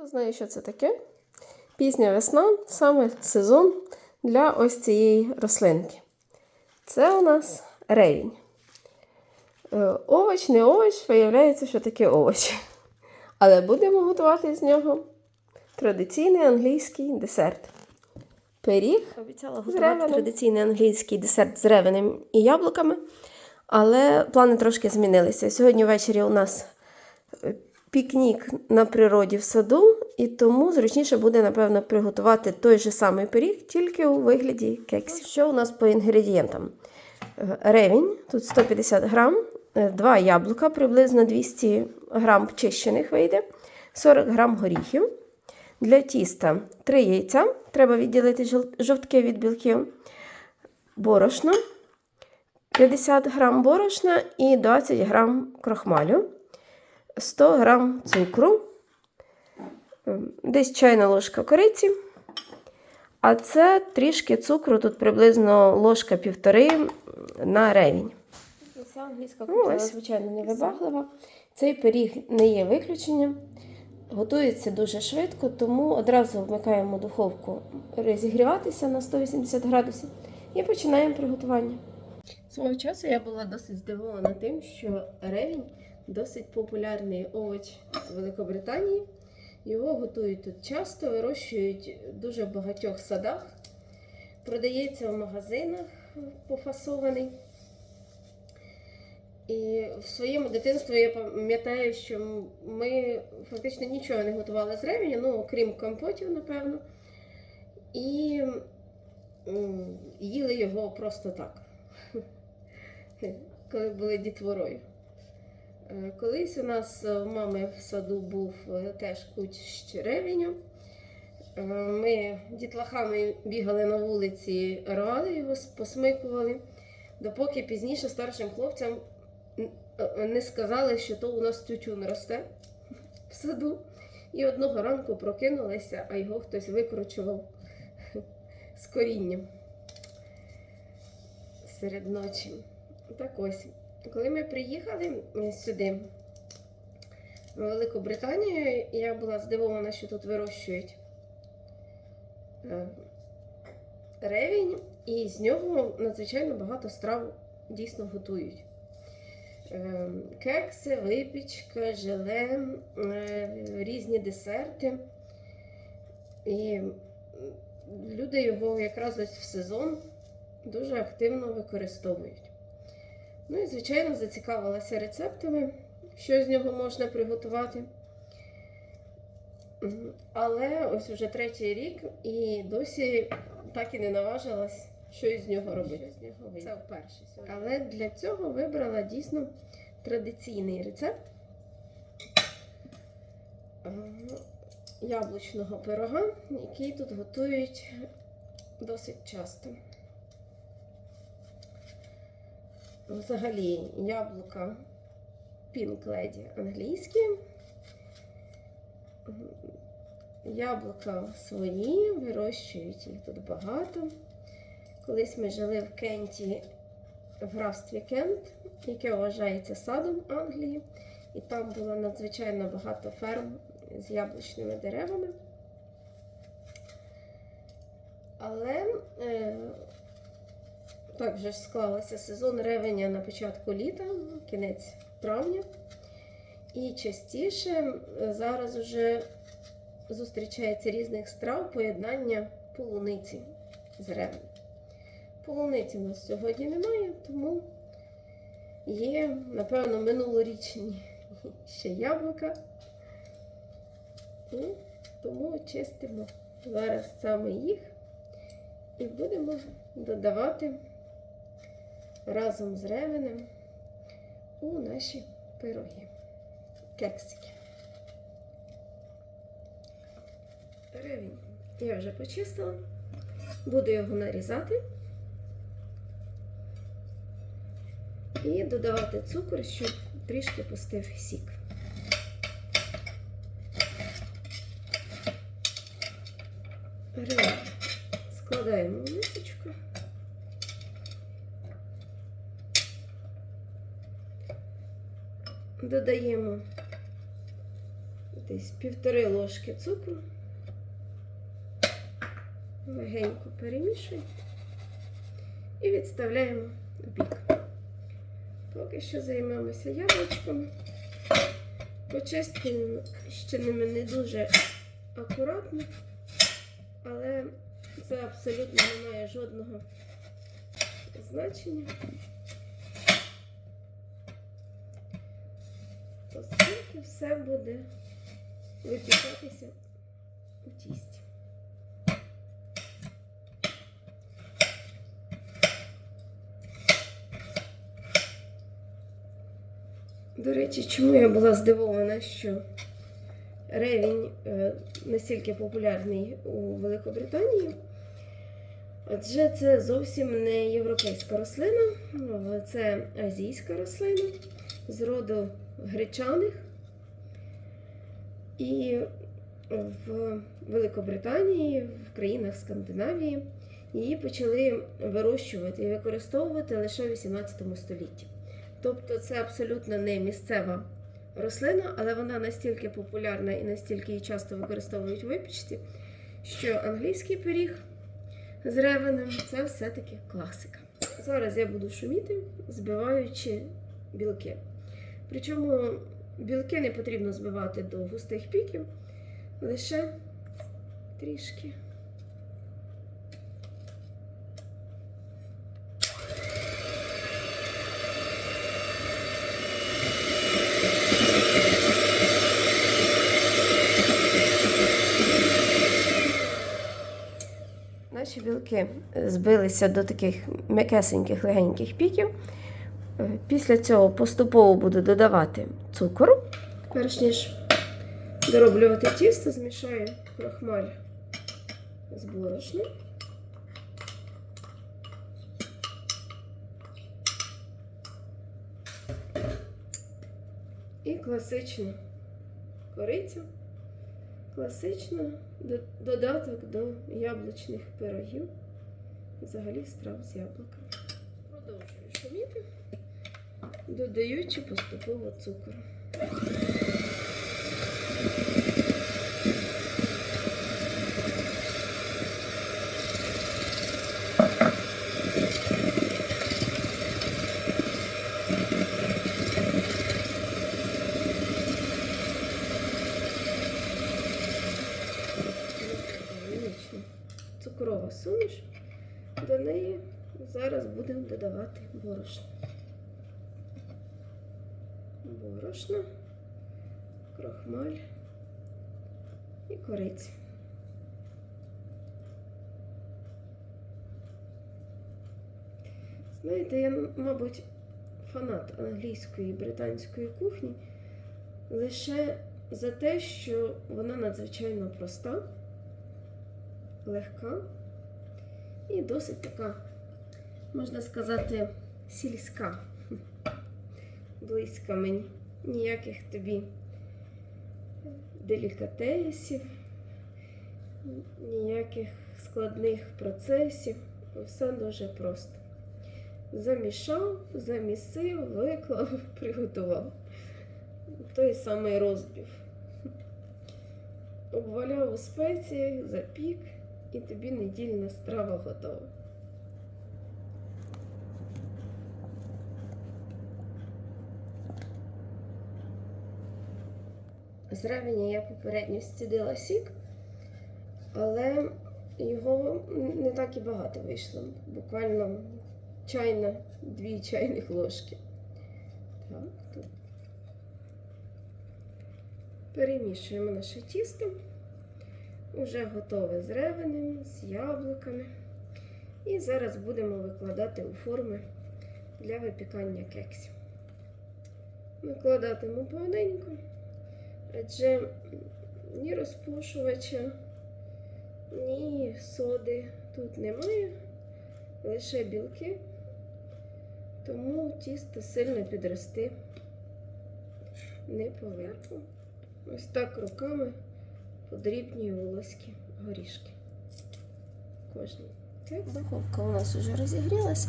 Хто знає, що це таке? Пізня весна саме сезон для ось цієї рослинки. Це у нас ревінь. Е, Овоч, не овоч, виявляється, що таке овоч. Але будемо готувати з нього традиційний англійський десерт. Пиріг. Обіцяла готувати традиційний англійський десерт з ревенем і яблуками. Але плани трошки змінилися. Сьогодні ввечері у нас е, пікнік на природі в саду, і тому зручніше буде, напевно, приготувати той же самий пиріг, тільки у вигляді кексів. Що у нас по інгредієнтам? Е, Ревінь, тут 150 грам, е, два яблука, приблизно 200 грам чищених вийде, 40 грам горіхів. Для тіста 3 яйця, треба відділити жовтки від білків, борошно, 50 грам борошна і 20 грам крохмалю, 100 грам цукру, ем, десь чайна ложка кориці. А це трішки цукру, тут приблизно ложка півтори на ревінь. Ця англійська Ну, кухня, ось. звичайно, невибаглива. Цей пиріг не є виключенням. Готується дуже швидко, тому одразу вмикаємо духовку розігріватися на 180 градусів і починаємо приготування. Свого часу я була досить здивована тим, що ревінь досить популярний овоч в Великобританії. Його готують тут часто, вирощують в дуже багатьох садах, продається в магазинах пофасований. І в своєму дитинстві я пам'ятаю, що ми фактично нічого не готували з ревеня, ну, окрім компотів, напевно. І їли його просто так, коли були дітворою. Е, Колись у нас е, в мами в саду був е, теж кущ ревеню. Е, Ми дітлахами бігали на вулиці, рвали його, посмикували, допоки пізніше старшим хлопцям е, не сказали, що то у нас тютюн росте в саду. І одного ранку прокинулися, а його хтось викручував з корінням серед ночі. Так ось, коли ми приїхали е, сюди, в Велику Британію, я була здивована, що тут вирощують е, ревінь, і з нього надзвичайно багато страв дійсно готують. Е, Кекси, випічка, желе, різні десерти. І люди його якраз ось в сезон дуже активно використовують. Ну і, звичайно, зацікавилася рецептами, що з нього можна приготувати. Але ось вже третій рік і досі так і не наважилась, що із нього робити. Що З нього вийде. Це вперше. сьогодні. Але для цього вибрала дійсно традиційний рецепт е, яблучного пирога, який тут готують досить часто. Взагалі яблука Lady англійські. Яблука свої, вирощують їх тут багато. Колись ми жили в Кенті в графстві Кент, яке вважається садом Англії, і там було надзвичайно багато ферм з яблучними деревами. Але е, так вже ж склалося сезон ревеня на початку літа, кінець травня. І частіше зараз вже зустрічається різних страв поєднання полуниці з ревенем. Полуниці у нас сьогодні немає, тому є, напевно, минулорічні ще яблука. І тому чистимо зараз саме їх і будемо додавати разом з ревенем у наші пироги, кексики. Ревень я вже почистила, буду його нарізати і додавати цукор, щоб трішки пустив сік. Ревень складаємо в мисочку. Додаємо десь півтори ложки цукру. Легенько перемішуємо і відставляємо в бік. Поки що займемося яблучками. Почистки ще ними не дуже акуратно, але це абсолютно не має жодного значення. Оскільки все буде випікатися у тісті. До речі, чому я була здивована, що ревінь е, настільки популярний у Великобританії? Адже це зовсім не європейська рослина, але це азійська рослина з роду гречаних. І в Великобританії, в країнах Скандинавії її почали вирощувати і використовувати лише в 18 столітті. Тобто це абсолютно не місцева рослина, але вона настільки популярна і настільки її часто використовують в випічці, що англійський пиріг з ревенем це все-таки класика. Зараз я буду шуміти, збиваючи білки. Причому білки не потрібно збивати до густих піків, лише трішки. Наші білки збилися до таких м'якесеньких легеньких піків. Е, Після цього поступово буду додавати цукор. Перш ніж дороблювати тісто, змішаю крохмаль з борошном. І класичну корицю. Класично додаток до яблучних пирогів, взагалі страв з яблуками. Продовжую шуміти, додаючи поступово цукор. Цукрова суміш. До неї зараз будемо додавати борошно. Борошно, крохмаль і корицю. Знаєте, я, мабуть, фанат англійської і британської кухні лише за те, що вона надзвичайно проста легка і досить така, можна сказати, сільська. Близька мені. Ніяких тобі делікатесів, ніяких складних процесів. Все дуже просто. Замішав, замісив, виклав, приготував. Той самий розбів. Обваляв у спеціях, запік, і тобі недільна страва готова. З ревеня я попередньо зцідила сік, але його не так і багато вийшло. Буквально чайна, дві чайних ложки. Так, тут. Перемішуємо наше тісто. Уже готове з ревенем, з яблуками. І зараз будемо викладати у форми для випікання кексів. Викладатиму поодиньку, адже ні розпушувача, ні соди тут немає, лише білки, тому тісто сильно підрости не повинно. Ось так руками подрібнюю волоські горішки. Так, духовка у нас вже розігрілася,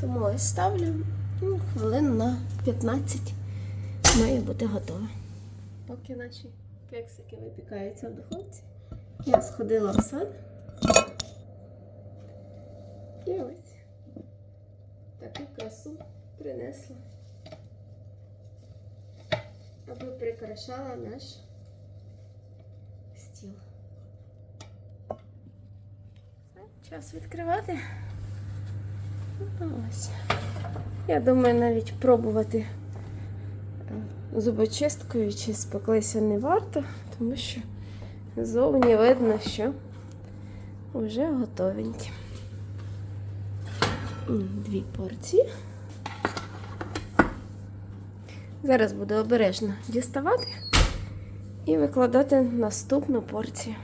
тому ось ставлю ну, хвилин на 15 має бути готова. Поки наші Кексики випікаються в духовці. Я сходила в сад. І ось таку красу принесла. Аби прикрашала наш стіл. Час відкривати. Ось. Я думаю, навіть пробувати зубочисткою чи спеклися не варто, тому що зовні видно, що вже готовенькі. Дві порції. Зараз буду обережно діставати і викладати наступну порцію.